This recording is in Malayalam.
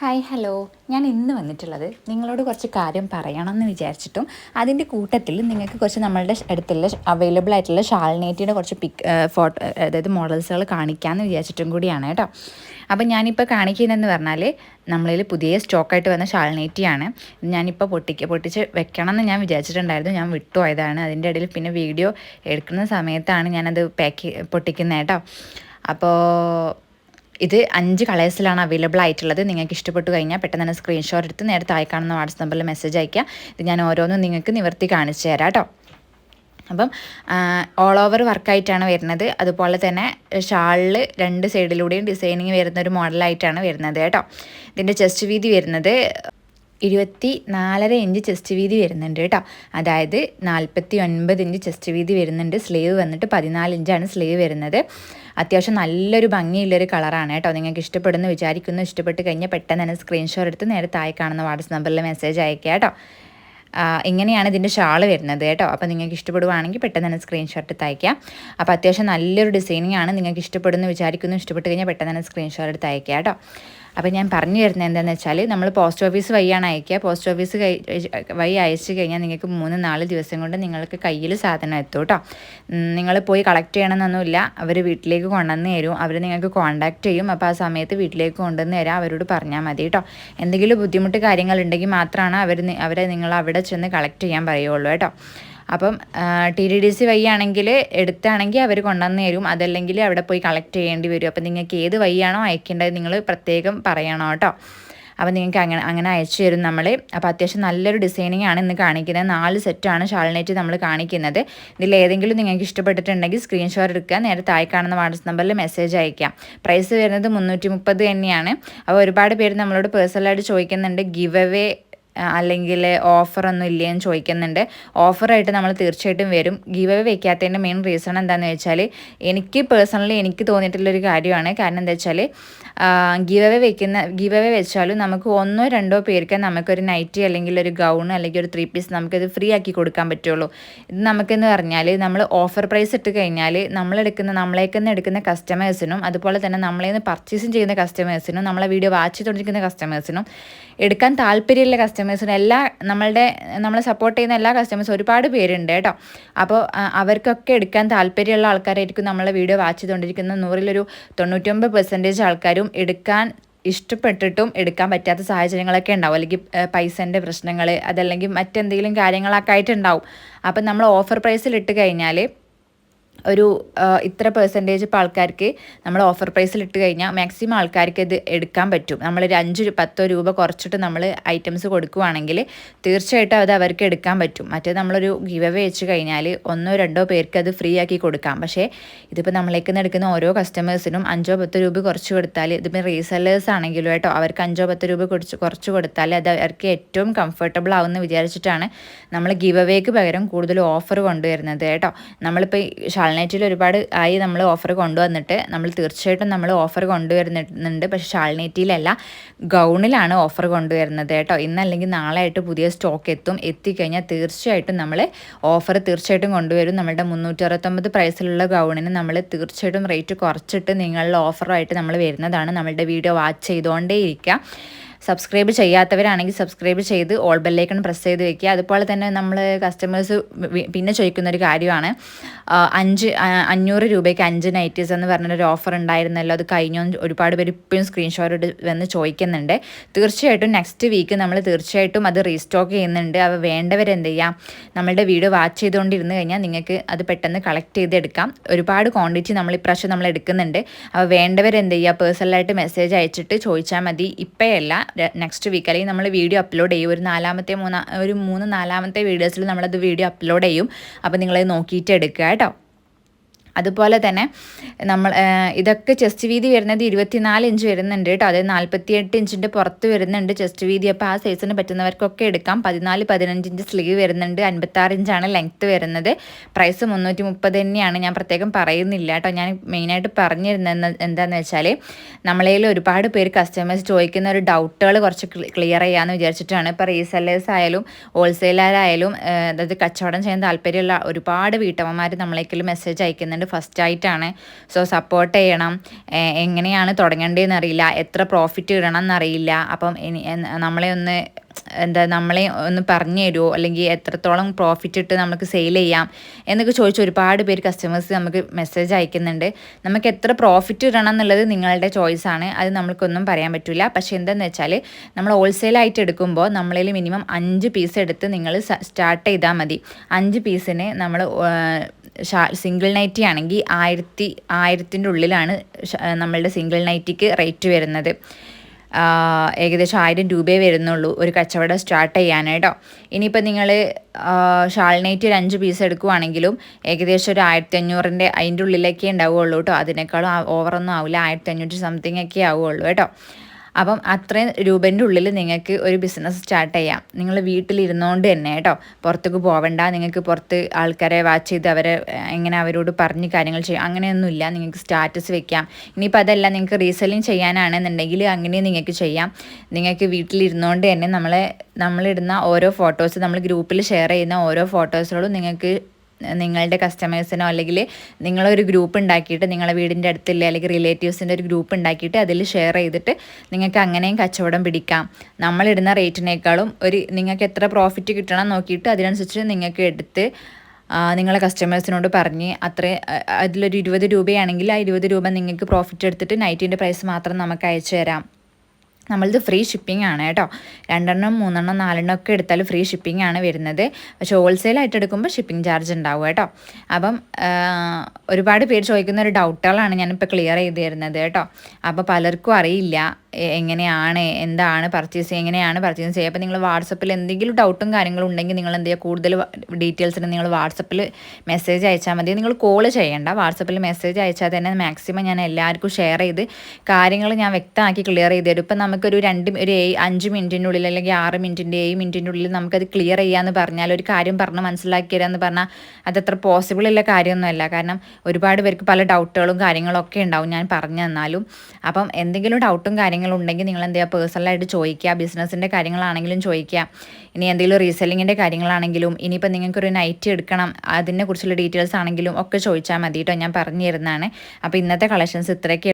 ഹായ് ഹലോ ഞാൻ ഇന്ന് വന്നിട്ടുള്ളത് നിങ്ങളോട് കുറച്ച് കാര്യം പറയണം എന്ന് വിചാരിച്ചിട്ടും അതിന്റെ കൂട്ടത്തിൽ നിങ്ങൾക്ക് കുറച്ച് നമ്മളുടെ അടുത്തുള്ള അവൈലബിൾ ആയിട്ടുള്ള ഷാൾനേറ്റിയുടെ കുറച്ച് പിക് ഫോട്ടോ അതായത് മോഡൽസുകൾ കാണിക്കാമെന്ന് വിചാരിച്ചിട്ടും കൂടിയാണ് കേട്ടോ. അപ്പം ഞാനിപ്പോൾ കാണിക്കുന്നതെന്ന് പറഞ്ഞാൽ നമ്മളിൽ പുതിയ സ്റ്റോക്കായിട്ട് വന്ന ഷാൾനേറ്റിയാണ് ഞാനിപ്പോൾ പൊട്ടിക്ക പൊട്ടിച്ച് വെക്കണം എന്ന് ഞാൻ വിചാരിച്ചിട്ടുണ്ടായിരുന്നു. ഞാൻ വിട്ടുപോയതാണ് അതിന്റെ ഇടയിൽ പിന്നെ വീഡിയോ എടുക്കുന്ന സമയത്താണ് ഞാനത് പാക്ക് പൊട്ടിക്കുന്നത് കേട്ടോ. അപ്പോൾ ഇത് അഞ്ച് കളേഴ്സിലാണ് അവൈലബിൾ ആയിട്ടുള്ളത്. നിങ്ങൾക്ക് ഇഷ്ടപ്പെട്ടു കഴിഞ്ഞാൽ പെട്ടെന്ന് തന്നെ സ്ക്രീൻഷോട്ട് എടുത്ത് നേരത്തെ താഴെ കാണുന്ന നമ്പറിൽ മെസ്സേജ് അയക്കുക ഇത് ഞാൻ ഓരോന്നും നിങ്ങൾക്ക് നിവർത്തി കാണിച്ചു തരാം കേട്ടോ. അപ്പം ഓൾ ഓവർ വർക്കായിട്ടാണ് വരുന്നത്. അതുപോലെ തന്നെ ഷാളിൽ രണ്ട് സൈഡിലൂടെയും ഡിസൈനിങ് വരുന്ന ഒരു മോഡലായിട്ടാണ് വരുന്നത് കേട്ടോ. ഇതിന്റെ ചെസ്റ്റ് വീതി വരുന്നത് ഇരുപത്തി നാലര ഇഞ്ച് ചെസ്റ്റ് വീതി വരുന്നുണ്ട് കേട്ടോ. അതായത് നാൽപ്പത്തി ഒൻപത് ഇഞ്ച് ചെസ്റ്റ് വീതി വരുന്നുണ്ട്. സ്ലീവ് വന്നിട്ട് പതിനാല് ഇഞ്ചാണ് സ്ലീവ് വരുന്നത്. അത്യാവശ്യം നല്ലൊരു ഭംഗിയുള്ളൊരു കളറാണ് കേട്ടോ. നിങ്ങൾക്ക് ഇഷ്ടപ്പെടുന്നു വിചാരിക്കുന്നു ഇഷ്ടപ്പെട്ട് കഴിഞ്ഞാൽ പെട്ടെന്ന് തന്നെ സ്ക്രീൻഷോട്ട് എടുത്ത് നേരെ താഴെ കാണുന്ന വാട്സപ്പ് നമ്പറിൽ മെസ്സേജ് അയക്കുക കേട്ടോ. ഇങ്ങനെയാണ് ഇതിന്റെ ഷാൾ വരുന്നത് കേട്ടോ. അപ്പോൾ നിങ്ങൾക്ക് ഇഷ്ടപ്പെടുവാണെങ്കിൽ പെട്ടെന്ന് തന്നെ സ്ക്രീൻഷോട്ട് തയ്ക്കാം അപ്പോൾ അത്യാവശ്യം നല്ലൊരു ഡിസൈനിങ് ആണ്. നിങ്ങൾക്ക് ഇഷ്ടപ്പെടുന്നു വിചാരിക്കുന്നു ഇഷ്ടപ്പെട്ട് കഴിഞ്ഞാൽ പെട്ടെന്ന് തന്നെ സ്ക്രീൻഷോട്ട് എടുത്ത് അയക്കുക കേട്ടോ. അപ്പോൾ ഞാൻ പറഞ്ഞു തരുന്നത് എന്താണെന്ന് വെച്ചാൽ നമ്മൾ പോസ്റ്റ് ഓഫീസ് വഴിയാണ് അയക്കുക. പോസ്റ്റ് ഓഫീസ് വഴി അയച്ചു കഴിഞ്ഞാൽ നിങ്ങൾക്ക് മൂന്ന് നാല് ദിവസം കൊണ്ട് നിങ്ങൾക്ക് കയ്യിൽ സാധനം എത്തും കേട്ടോ നിങ്ങൾ പോയി കളക്ട് ചെയ്യണമെന്നൊന്നുമില്ല. അവർ വീട്ടിലേക്ക് കൊണ്ടുവന്ന് തരും. അവർ നിങ്ങൾക്ക് കോൺടാക്ട് ചെയ്യും. അപ്പോൾ ആ സമയത്ത് വീട്ടിലേക്ക് കൊണ്ടുവന്ന് തരാം അവരോട് പറഞ്ഞാൽ മതി കേട്ടോ എന്തെങ്കിലും ബുദ്ധിമുട്ട് കാര്യങ്ങളുണ്ടെങ്കിൽ മാത്രമാണ് അവർ അവരെ നിങ്ങൾ അവിടെ ചെന്ന് കളക്ട് ചെയ്യാൻ പറയുള്ളൂ കേട്ടോ അപ്പം ടി ഡി ഡി സി വഴിയാണെങ്കിൽ എടുത്താണെങ്കിൽ അവർ കൊണ്ടുവന്ന് തരും. അതല്ലെങ്കിൽ അവിടെ പോയി കളക്ട് ചെയ്യേണ്ടി വരും. അപ്പം നിങ്ങൾക്ക് ഏത് വഴിയാണോ അയക്കേണ്ടത് നിങ്ങൾ പ്രത്യേകം പറയണം കേട്ടോ. അപ്പോൾ നിങ്ങൾക്ക് അങ്ങനെ അങ്ങനെ അയച്ചു തരും നമ്മൾ അപ്പോൾ അത്യാവശ്യം നല്ലൊരു ഡിസൈനിങ് ആണ് ഇന്ന് കാണിക്കുന്നത്. നാല് സെറ്റാണ് ഷാൾനേറ്റ് നമ്മൾ കാണിക്കുന്നത്. ഇതിൽ ഏതെങ്കിലും നിങ്ങൾക്ക് ഇഷ്ടപ്പെട്ടിട്ടുണ്ടെങ്കിൽ സ്ക്രീൻഷോട്ട് എടുക്കുക. നേരെ താഴെ കാണുന്ന വാട്സപ്പ് നമ്പറിൽ മെസ്സേജ് അയക്കാം. പ്രൈസ് വരുന്നത് മുന്നൂറ്റി മുപ്പത് തന്നെയാണ്. അപ്പോൾ ഒരുപാട് പേര് നമ്മളോട് പേഴ്സണലായിട്ട് ചോദിക്കുന്നുണ്ട്. ഗിവ് അവേ അല്ലെങ്കിൽ ഓഫറൊന്നും ഇല്ലേന്ന് ചോദിക്കുന്നുണ്ട്. ഓഫറായിട്ട് നമ്മൾ തീർച്ചയായിട്ടും വരും. ഗീവ് അവേ വെക്കാത്തതിന്റെ മെയിൻ റീസൺ എന്താണെന്ന് വെച്ചാൽ എനിക്ക് പേഴ്സണലി എനിക്ക് തോന്നിയിട്ടുള്ളൊരു കാര്യമാണ്. കാരണം എന്താ വെച്ചാൽ ഗീവ് അവേ വെക്കുന്ന ഗീവ് അവേ വെച്ചാലും നമുക്ക് ഒന്നോ രണ്ടോ പേർക്ക് നമുക്കൊരു നൈറ്റി അല്ലെങ്കിൽ ഒരു ഗൗൺ അല്ലെങ്കിൽ ഒരു ത്രീ പീസ് നമുക്കത് ഫ്രീ ആക്കി കൊടുക്കാൻ പറ്റുള്ളൂ. ഇത് നമുക്കെന്ന് പറഞ്ഞാൽ നമ്മൾ ഓഫർ പ്രൈസ് ഇട്ട് കഴിഞ്ഞാൽ നമ്മളെടുക്കുന്ന നമ്മളേക്കെന്ന് എടുക്കുന്ന കസ്റ്റമേഴ്സിനും അതുപോലെ തന്നെ നമ്മളെ നിന്ന് പർച്ചേസും ചെയ്യുന്ന കസ്റ്റമേഴ്സിനും നമ്മളെ വീഡിയോ വാച്ച് ചെയ്തുകൊണ്ടിരിക്കുന്ന കസ്റ്റമേഴ്സിനും എടുക്കാൻ താല്പര്യമുള്ള കസ്റ്റമേഴ്സിനും എല്ലാ നമ്മളുടെ നമ്മളെ സപ്പോർട്ട് ചെയ്യുന്ന എല്ലാ കസ്റ്റമേഴ്സും ഒരുപാട് പേരുണ്ട് കേട്ടോ. അപ്പോൾ അവർക്കൊക്കെ എടുക്കാൻ താല്പര്യമുള്ള ആൾക്കാരായിരിക്കും നമ്മളെ വീഡിയോ വാച്ച് ചെയ്തുകൊണ്ടിരിക്കുന്ന നൂറിലൊരു തൊണ്ണൂറ്റൊമ്പത് പെർസെന്റേജ് ആൾക്കാരും എടുക്കാൻ ഇഷ്ടപ്പെട്ടിട്ടും എടുക്കാൻ പറ്റാത്ത സാഹചര്യങ്ങളൊക്കെ ഉണ്ടാവും. അല്ലെങ്കിൽ പൈസന്റെ പ്രശ്നങ്ങൾ അതല്ലെങ്കിൽ മറ്റെന്തെങ്കിലും കാര്യങ്ങളൊക്കെ ആയിട്ടുണ്ടാവും. അപ്പം നമ്മൾ ഓഫർ പ്രൈസിൽ ഇട്ട് കഴിഞ്ഞാൽ ഒരു ഇത്ര പെർസെന്റേജ് ഇപ്പോൾ ആൾക്കാർക്ക് നമ്മൾ ഓഫർ പ്രൈസിൽ ഇട്ട് കഴിഞ്ഞാൽ മാക്സിമം ആൾക്കാർക്ക് ഇത് എടുക്കാൻ പറ്റും. നമ്മളൊരു അഞ്ച് പത്തോ രൂപ കുറച്ചിട്ട് നമ്മൾ ഐറ്റംസ് കൊടുക്കുവാണെങ്കിൽ തീർച്ചയായിട്ടും അത് അവർക്ക് എടുക്കാൻ പറ്റും. മറ്റേ നമ്മളൊരു ഗിവ് അവേ വെച്ച് കഴിഞ്ഞാൽ ഒന്നോ രണ്ടോ പേർക്ക് അത് ഫ്രീ ആക്കി കൊടുക്കാം. പക്ഷേ ഇതിപ്പോൾ നമ്മളേക്ക് നിന്ന് എടുക്കുന്ന ഓരോ കസ്റ്റമേഴ്സിനും അഞ്ചോ പത്തോ രൂപ കുറച്ച് കൊടുത്താൽ ഇതിപ്പോൾ റീസെല്ലേഴ്സ് ആണെങ്കിലും കേട്ടോ അവർക്ക് അഞ്ചോ പത്തോ രൂപ കുറച്ച് കുറച്ച് കൊടുത്താൽ അത് അവർക്ക് ഏറ്റവും കംഫർട്ടബിൾ ആവുമെന്ന് വിചാരിച്ചിട്ടാണ് നമ്മൾ ഗിവ് അവേക്ക് പകരം കൂടുതൽ ഓഫർ കൊണ്ടുവരുന്നത് കേട്ടോ. നമ്മളിപ്പോൾ ഷാൾനേറ്റിൽ ഒരുപാട് ആയി നമ്മൾ ഓഫർ കൊണ്ടുവന്നിട്ട് നമ്മൾ തീർച്ചയായിട്ടും നമ്മൾ ഓഫർ കൊണ്ടുവരുന്നുണ്ട്. പക്ഷേ ഷാൾനേറ്റിയിലല്ല ഗൗണിലാണ് ഓഫർ കൊണ്ടുവരുന്നത് കേട്ടോ. ഇന്നല്ലെങ്കിൽ നാളെ ആയിട്ട് പുതിയ സ്റ്റോക്ക് എത്തും. എത്തിക്കഴിഞ്ഞാൽ തീർച്ചയായിട്ടും നമ്മൾ ഓഫർ തീർച്ചയായിട്ടും കൊണ്ടുവരും. നമ്മുടെ മുന്നൂറ്റി അറുപത്തൊമ്പത് പ്രൈസിലുള്ള ഗൗണിന് നമ്മൾ തീർച്ചയായിട്ടും റേറ്റ് കുറച്ചിട്ട് നിങ്ങളുടെ ഓഫറുമായിട്ട് നമ്മൾ വരുന്നതാണ് നമ്മളുടെ വീഡിയോ വാച്ച് ചെയ്തുകൊണ്ടേ ഇരിക്കുക സബ്സ്ക്രൈബ് ചെയ്യാത്തവരാണെങ്കിൽ സബ്സ്ക്രൈബ് ചെയ്ത് ഓൾ ബെല്ലേക്കൺ പ്രസ് ചെയ്ത് വെക്കുക. അതുപോലെ തന്നെ നമ്മൾ കസ്റ്റമേഴ്സ് പിന്നെ ചോദിക്കുന്ന ഒരു കാര്യമാണ്. അഞ്ച് അഞ്ഞൂറ് രൂപയ്ക്ക് അഞ്ച് നൈറ്റീസ് എന്ന് പറഞ്ഞൊരു ഓഫർ ഉണ്ടായിരുന്നല്ലോ. അത് കഴിഞ്ഞു ഒരുപാട് പേര് ഇപ്പോഴും സ്ക്രീൻഷോട്ട് വന്ന് ചോദിക്കുന്നുണ്ട്. തീർച്ചയായിട്ടും നെക്സ്റ്റ് വീക്ക് നമ്മൾ തീർച്ചയായിട്ടും അത് റീസ്റ്റോക്ക് ചെയ്യുന്നുണ്ട്. അവ വേണ്ടവരെന്ത് ചെയ്യാം? നമ്മളുടെ വീഡിയോ വാച്ച് ചെയ്തുകൊണ്ടിരുന്ന് കഴിഞ്ഞാൽ നിങ്ങൾക്ക് അത് പെട്ടെന്ന് കളക്ട് ചെയ്തെടുക്കാം. ഒരുപാട് ക്വാണ്ടിറ്റി നമ്മൾ ഇപ്രാവശ്യം നമ്മൾ എടുക്കുന്നുണ്ട്. അപ്പോൾ വേണ്ടവരെന്ത് ചെയ്യുക പേഴ്സണലായിട്ട് മെസ്സേജ് അയച്ചിട്ട് ചോദിച്ചാൽ മതി. ഇപ്പോഴല്ല നെക്സ്റ്റ് വീക്ക് അല്ലെങ്കിൽ നമ്മൾ വീഡിയോ അപ്ലോഡ് ചെയ്യും. ഒരു നാലാമത്തെ മൂന്നാ ഒരു മൂന്ന് നാലാമത്തെ വീഡിയോസിൽ നമ്മളത് വീഡിയോ അപ്ലോഡ് ചെയ്യും. അപ്പോൾ നിങ്ങളത് നോക്കിയിട്ട് എടുക്കുക കേട്ടോ. അതുപോലെ തന്നെ നമ്മൾ ഇതൊക്കെ ചെസ്റ്റ് വീതി വരുന്നത് ഇരുപത്തിനാല് ഇഞ്ച് വരുന്നുണ്ട് കേട്ടോ. അതായത് നാൽപ്പത്തിയെട്ട് ഇഞ്ചിന്റെ പുറത്ത് വരുന്നുണ്ട് ചെസ്റ്റ് വീതി. അപ്പോൾ ആ സൈസിന് പറ്റുന്നവർക്കൊക്കെ എടുക്കാം. പതിനാല് പതിനഞ്ച് ഇഞ്ച് സ്ലീവ് വരുന്നുണ്ട്. അൻപത്താറ് ഇഞ്ചാണ് ലെങ്ത്ത് വരുന്നത്. പ്രൈസ് മുന്നൂറ്റി മുപ്പത് തന്നെയാണ്. ഞാൻ പ്രത്യേകം പറയുന്നില്ല കേട്ടോ. ഞാൻ മെയിനായിട്ട് പറഞ്ഞിരുന്നത് എന്താണെന്ന് വെച്ചാൽ നമ്മളതിൽ ഒരുപാട് പേര് കസ്റ്റമേഴ്സ് ചോദിക്കുന്ന ഒരു ഡൗട്ടുകൾ കുറച്ച് ക്ലിയർ ചെയ്യാമെന്ന് വിചാരിച്ചിട്ടാണ്. ഇപ്പോൾ റീസെല്ലേഴ്സ് ആയാലും ഹോൾസെയിലറായാലും അതായത് കച്ചവടം ചെയ്യാൻ താല്പര്യമുള്ള ഒരുപാട് വീട്ടമ്മമാർ നമ്മളേക്കിൽ മെസ്സേജ് അയക്കുന്നുണ്ട്. തുടങ്ങുന്നത് ഫസ്റ്റ് ആയിട്ടാണ്. സോ സപ്പോർട്ട് ചെയ്യണം. എങ്ങനെയാണ് തുടങ്ങേണ്ടതെന്ന് അറിയില്ല എത്ര പ്രോഫിറ്റ് ഇടണം എന്നറിയില്ല അപ്പം നമ്മളെ ഒന്ന് എന്താ നമ്മളെ ഒന്ന് പറഞ്ഞു തരുമോ അല്ലെങ്കിൽ എത്രത്തോളം പ്രോഫിറ്റ് ഇട്ട് നമുക്ക് സെയിൽ ചെയ്യാം? എന്നൊക്കെ ചോദിച്ച് ഒരുപാട് പേര് കസ്റ്റമേഴ്സ് നമുക്ക് മെസ്സേജ് അയക്കുന്നുണ്ട്. നമുക്ക് എത്ര പ്രോഫിറ്റ് ഇടണം എന്നുള്ളത് നിങ്ങളുടെ ചോയ്സാണ് അത് നമ്മൾക്കൊന്നും പറയാൻ പറ്റില്ല പക്ഷേ എന്താണെന്ന് വെച്ചാൽ നമ്മൾ ഹോൾസെയിലായിട്ട് എടുക്കുമ്പോൾ നമ്മളിൽ മിനിമം അഞ്ച് പീസ് എടുത്ത് നിങ്ങൾ സ്റ്റാർട്ട് ചെയ്താൽ മതി. അഞ്ച് പീസിന് നമ്മൾ സിംഗിൾ നൈറ്റി ആണെങ്കിൽ ആയിരത്തി ആയിരത്തിന്റെ ഉള്ളിലാണ് നമ്മളുടെ സിംഗിൾ നൈറ്റിക്ക് റേറ്റ് വരുന്നത്. ഏകദേശം ആയിരം രൂപയെ വരുന്നുള്ളൂ ഒരു കച്ചവടം സ്റ്റാർട്ട് ചെയ്യാനായിട്ടോ. ഇനിയിപ്പോൾ നിങ്ങൾ ഷാൾനൈറ്റ് ഒരു അഞ്ച് പീസ് എടുക്കുവാണെങ്കിലും ഏകദേശം ഒരു ആയിരത്തി അഞ്ഞൂറിന്റെ അതിന്റെ ഉള്ളിലേക്കേ ഉണ്ടാവുകയുള്ളൂ കേട്ടോ അതിനേക്കാളും ഓവറൊന്നും ആവില്ല ആയിരത്തി അഞ്ഞൂറ്റി സംതിങ് ഒക്കെ ആവുകയുള്ളൂ കേട്ടോ. അപ്പം അത്രയും രൂപേന്റെ ഉള്ളിൽ നിങ്ങൾക്ക് ഒരു ബിസിനസ് സ്റ്റാർട്ട് ചെയ്യാം. നിങ്ങൾ വീട്ടിലിരുന്നുകൊണ്ട് തന്നെ കേട്ടോ. പുറത്തേക്ക് പോവണ്ട. നിങ്ങൾക്ക് പുറത്ത് ആൾക്കാരെ വാച്ച് ചെയ്ത് അവരെ എങ്ങനെ അവരോട് പറഞ്ഞ് കാര്യങ്ങൾ ചെയ്യാം. അങ്ങനെയൊന്നുമില്ല. നിങ്ങൾക്ക് സ്റ്റാറ്റസ് വെക്കാം. ഇനിയിപ്പോൾ അതെല്ലാം നിങ്ങൾക്ക് റീസെല്ലിങ് ചെയ്യാനാണെന്നുണ്ടെങ്കിൽ അങ്ങനെ നിങ്ങൾക്ക് ചെയ്യാം. നിങ്ങൾക്ക് വീട്ടിലിരുന്നുകൊണ്ട് തന്നെ നമ്മളെ നമ്മളിടുന്ന ഓരോ ഫോട്ടോസ് നമ്മൾ ഗ്രൂപ്പിൽ ഷെയർ ചെയ്യുന്ന ഓരോ ഫോട്ടോസുകളും നിങ്ങൾക്ക് നിങ്ങളുടെ കസ്റ്റമേഴ്സിനോ അല്ലെങ്കിൽ നിങ്ങളൊരു ഗ്രൂപ്പ് ഉണ്ടാക്കിയിട്ട് നിങ്ങളുടെ വീടിന്റെ അടുത്തില്ല അല്ലെങ്കിൽ റിലേറ്റീവ്സിന്റെ ഒരു ഗ്രൂപ്പ് ഉണ്ടാക്കിയിട്ട് അതിൽ ഷെയർ ചെയ്തിട്ട് നിങ്ങൾക്ക് അങ്ങനെയും കച്ചവടം പിടിക്കാം. നമ്മളിടുന്ന റേറ്റിനേക്കാളും ഒരു നിങ്ങൾക്ക് എത്ര പ്രോഫിറ്റ് കിട്ടണം നോക്കിയിട്ട് അതിനനുസരിച്ച് നിങ്ങൾക്ക് എടുത്ത് നിങ്ങളെ കസ്റ്റമേഴ്സിനോട് പറഞ്ഞ് അത്ര അതിലൊരു ഇരുപത് രൂപയാണെങ്കിൽ ആ ഇരുപത് രൂപ നിങ്ങൾക്ക് പ്രോഫിറ്റ് എടുത്തിട്ട് നൈറ്റിന്റെ പ്രൈസ് മാത്രം നമുക്ക് അയച്ചു തരാം. നമ്മളത് ഫ്രീ ഷിപ്പിംഗ് ആണ് കേട്ടോ. രണ്ടെണ്ണം മൂന്നെണ്ണം നാലെണ്ണം ഒക്കെ എടുത്താൽ ഫ്രീ ഷിപ്പിംഗ് ആണ് വരുന്നത്. പക്ഷേ ഹോൾസെയിലായിട്ട് എടുക്കുമ്പോൾ ഷിപ്പിംഗ് ചാർജ് ഉണ്ടാവും കേട്ടോ. അപ്പം ഒരുപാട് പേര് ചോദിക്കുന്ന ഒരു ഡൗട്ടുകളാണ് ഞാനിപ്പോൾ ക്ലിയർ ചെയ്ത് തരുന്നത് കേട്ടോ. അപ്പോൾ പലർക്കും അറിയില്ല എങ്ങനെയാണ് എന്താണ് പർച്ചേസ് എങ്ങനെയാണ് പർച്ചേസ് ചെയ്യുക. അപ്പോൾ നിങ്ങൾ വാട്സപ്പിൽ എന്തെങ്കിലും ഡൗട്ടും കാര്യങ്ങളും ഉണ്ടെങ്കിൽ നിങ്ങൾ എന്ത് ചെയ്യുക? കൂടുതൽ ഡീറ്റെയിൽസിന് നിങ്ങൾ വാട്സപ്പിൽ മെസ്സേജ് അയച്ചാൽ മതി. നിങ്ങൾ കോൾ ചെയ്യേണ്ട. വാട്സപ്പിൽ മെസ്സേജ് അയച്ചാൽ തന്നെ മാക്സിമം ഞാൻ എല്ലാവർക്കും ഷെയർ ചെയ്ത് കാര്യങ്ങൾ ഞാൻ വ്യക്തമാക്കി ക്ലിയർ ചെയ്ത് തരും. ഇപ്പം നമുക്കൊരു രണ്ട് ഒരു അഞ്ച് മിനിറ്റിന്റെ ഉള്ളിൽ അല്ലെങ്കിൽ ആറ് മിനിറ്റിന്റെ ഏഴ് മിനിറ്റിന്റെ ഉള്ളിൽ നമുക്കത് ക്ലിയർ ചെയ്യാമെന്ന് പറഞ്ഞാൽ ഒരു കാര്യം പറഞ്ഞ് മനസ്സിലാക്കി തരാമെന്ന് പറഞ്ഞാൽ അതത്ര പോസിബിൾ ഉള്ള കാര്യമൊന്നുമല്ല. കാരണം ഒരുപാട് പേർക്ക് പല ഡൗട്ടുകളും കാര്യങ്ങളൊക്കെ ഉണ്ടാവും ഞാൻ പറഞ്ഞു തന്നാലും. അപ്പം എന്തെങ്കിലും ഡൗട്ടും കാര്യങ്ങളും ഉണ്ടെങ്കിൽ നിങ്ങൾ എന്ത് ചെയ്യുക പേഴ്സണലായിട്ട് ചോദിക്കുക. ബിസിനസ്സിന്റെ കാര്യങ്ങളാണെങ്കിലും ചോദിക്കുക. ഇനി എന്തെങ്കിലും റീസെല്ലിങ്ങിന്റെ കാര്യങ്ങളാണെങ്കിലും ഇനിയിപ്പോൾ നിങ്ങൾക്കൊരു നൈറ്റ് എടുക്കണം അതിനെക്കുറിച്ചുള്ള ഡീറ്റെയിൽസ് ആണെങ്കിലും ഒക്കെ ചോദിച്ചാൽ മതി കേട്ടോ ഞാൻ പറഞ്ഞു തരുന്നതാണ്. അപ്പോൾ ഇന്നത്തെ കളക്ഷൻസ് ഇത്രയൊക്കെ